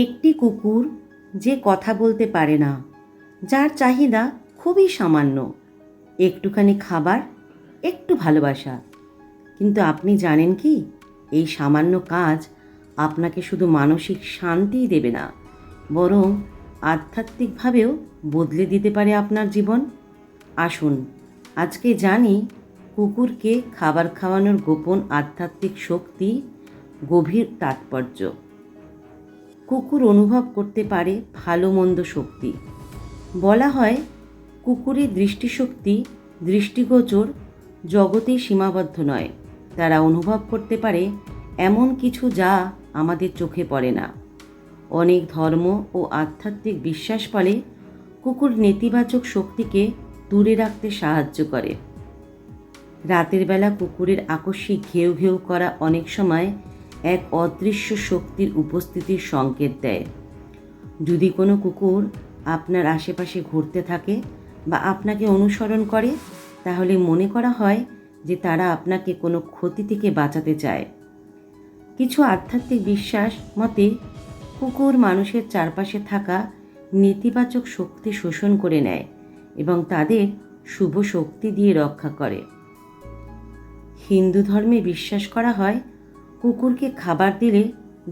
একটি কুকুর যে কথা বলতে পারে না, যার চাহিদা খুবই সামান্য। একটুখানি খাবার, একটু ভালোবাসা। কিন্তু আপনি জানেন কি, এই সামান্য কাজ আপনাকে শুধু মানসিক শান্তিই দেবে না, বরং আধ্যাত্মিকভাবেও বদলে দিতে পারে আপনার জীবন। আসুন, আজকে জানি কুকুরকে খাবার খাওয়ানোর গোপন আধ্যাত্মিক শক্তি, গভীর তাৎপর্য। কুকুর অনুভব করতে পারে ভালো মন্দ শক্তি। বলা হয়, কুকুরের দৃষ্টিশক্তি, দৃষ্টিগোচর জগতেই সীমাবদ্ধ নয়। তারা অনুভব করতে পারে এমন কিছু যা আমাদের চোখে পড়ে না। অনেক ধর্ম ও আধ্যাত্মিক বিশ্বাস ফলে কুকুর নেতিবাচক শক্তিকে দূরে রাখতে সাহায্য করে। রাতের বেলা কুকুরের আকস্মিক ঘেউ ঘেউ করা অনেক সময় এক অদৃশ্য শক্তির উপস্থিতির সংকেত দেয়। যদি কোনো কুকুর আপনার আশেপাশে ঘুরতে থাকে বা আপনাকে অনুসরণ করে, তাহলে মনে করা হয় যে তারা আপনাকে কোনো ক্ষতি থেকে বাঁচাতে চায়। কিছু আধ্যাত্মিক বিশ্বাস মতে, কুকুর মানুষের চারপাশে থাকা নেতিবাচক শক্তি শোষণ করে নেয় এবং তাদের শুভ শক্তি দিয়ে রক্ষা করে। হিন্দু ধর্মে বিশ্বাস করা হয় কুকুরকে খাবার দিলে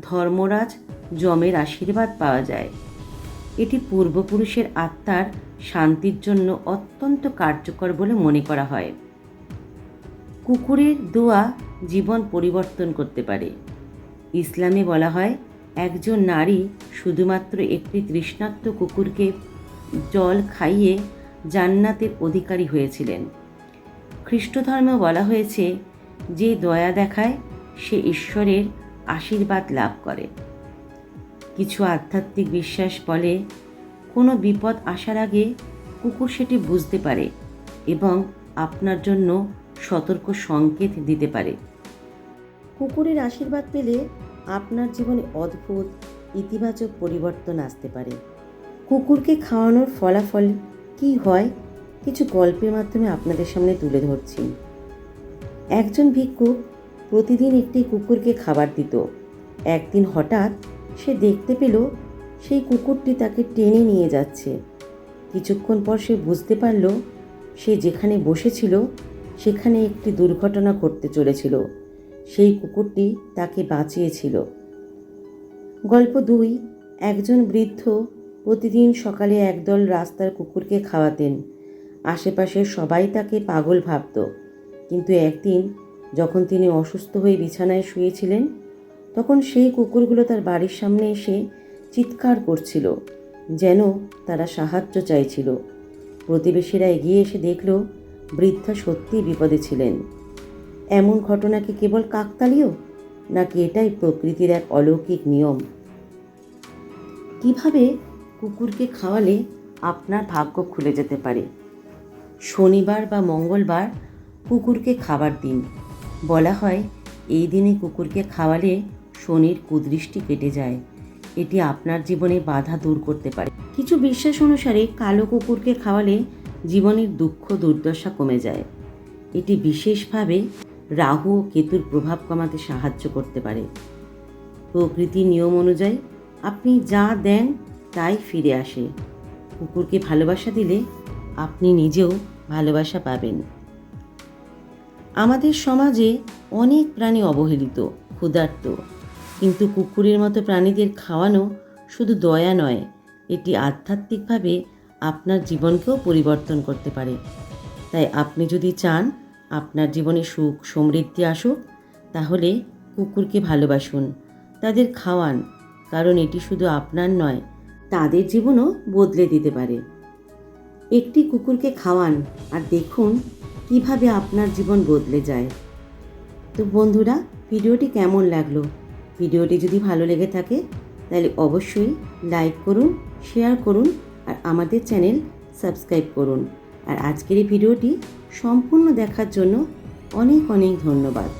ধর্মরাজ যমের আশীর্বাদ পাওয়া যায়। এটি পূর্বপুরুষের আত্মার শান্তির জন্য অত্যন্ত কার্যকর বলে মনে করা হয়। কুকুরের দোয়া জীবন পরিবর্তন করতে পারে। ইসলামে বলা হয়, একজন নারী শুধুমাত্র একটি তৃষ্ণার্ত কুকুরকে জল খাইয়ে জান্নাতের অধিকারী হয়েছিলেন। খ্রিস্ট ধর্মে বলা হয়েছে, যে দয়া দেখায় সে ঈশ্বরের আশীর্বাদ লাভ করে। কিছু আধ্যাত্মিক বিশ্বাস বলে, কোনো বিপদ আসার আগে কুকুর সেটি বুঝতে পারে এবং আপনার জন্য সতর্ক সংকেত দিতে পারে। কুকুরের আশীর্বাদ পেলে আপনার জীবনে অদ্ভুত, ইতিবাচক পরিবর্তন আসতে পারে। কুকুরকে খাওয়ানোর ফলাফল কী হয় কিছু গল্পের মাধ্যমে আপনাদের সামনে তুলে ধরছি। একজন ভিক্ষুক প্রতিদিন একটি কুকুরকে খাবার দিত। একদিন হঠাৎ সে দেখতে পেল সেই কুকুরটি তাকে টেনে নিয়ে যাচ্ছে। কিছুক্ষণ পর সে বুঝতে পারল সে যেখানে বসেছিল, সেখানে একটি দুর্ঘটনা ঘটতে চলেছিল। সেই কুকুরটি তাকে বাঁচিয়েছিল। গল্প দুই, একজন বৃদ্ধ প্রতিদিন সকালে একদল রাস্তার কুকুরকে খাওয়াতেন। আশেপাশের সবাই তাকে পাগল ভাবত। কিন্তু একদিন যখন তিনি অসুস্থ হয়ে বিছানায় শুয়েছিলেন, তখন সেই কুকুরগুলো তার বাড়ির সামনে এসে চিৎকার করছিল, যেন তারা সাহায্য চাইছিল। প্রতিবেশীরা এগিয়ে এসে দেখল, বৃদ্ধা সত্যিই বিপদে ছিলেন। এমন ঘটনা কি কেবল কাকতালীয়, নাকি এটাই প্রকৃতির এক অলৌকিক নিয়ম? কীভাবে কুকুরকে খাওয়ালে আপনার ভাগ্য খুলে যেতে পারে? শনিবার বা মঙ্গলবার কুকুরকে খাবার দিন। বলা হয়, এই দিনে কুকুরকে খাওয়ালে শনির কুদৃষ্টি কেটে যায়। এটি আপনার জীবনে বাধা দূর করতে পারে। কিছু বিশ্বাস অনুসারে কালো কুকুরকে খাওয়ালে জীবনের দুঃখ, দুর্দশা কমে যায়। এটি বিশেষভাবে রাহু ও কেতুর প্রভাব কমাতে সাহায্য করতে পারে। প্রকৃতির নিয়ম অনুযায়ী আপনি যা দেন তাই ফিরে আসে। কুকুরকে ভালোবাসা দিলে আপনি নিজেও ভালোবাসা পাবেন। আমাদের সমাজে অনেক প্রাণী অবহেলিত, ক্ষুধার্ত। কিন্তু কুকুরের মতো প্রাণীদের খাওয়ানো শুধু দয়া নয়, এটি আধ্যাত্মিকভাবে আপনার জীবনকেও পরিবর্তন করতে পারে। তাই আপনি যদি চান আপনার জীবনে সুখ, সমৃদ্ধি আসুক, তাহলে কুকুরকে ভালোবাসুন, তাদের খাওয়ান, কারণ এটি শুধু আপনার নয়, তাদের জীবনও বদলে দিতে পারে। একটি কুকুরকে খাওয়ান আর দেখুন কীভাবে আপনার জীবন বদলে যায়? তো বন্ধুরা, ভিডিওটি কেমন লাগল? ভিডিওটি যদি ভালো লেগে থাকে, তাহলে অবশ্যই লাইক করুন, শেয়ার করুন, আর আমাদের চ্যানেল সাবস্ক্রাইব করুন। আর আজকের এই ভিডিওটি সম্পূর্ণ দেখার জন্য অনেক অনেক ধন্যবাদ।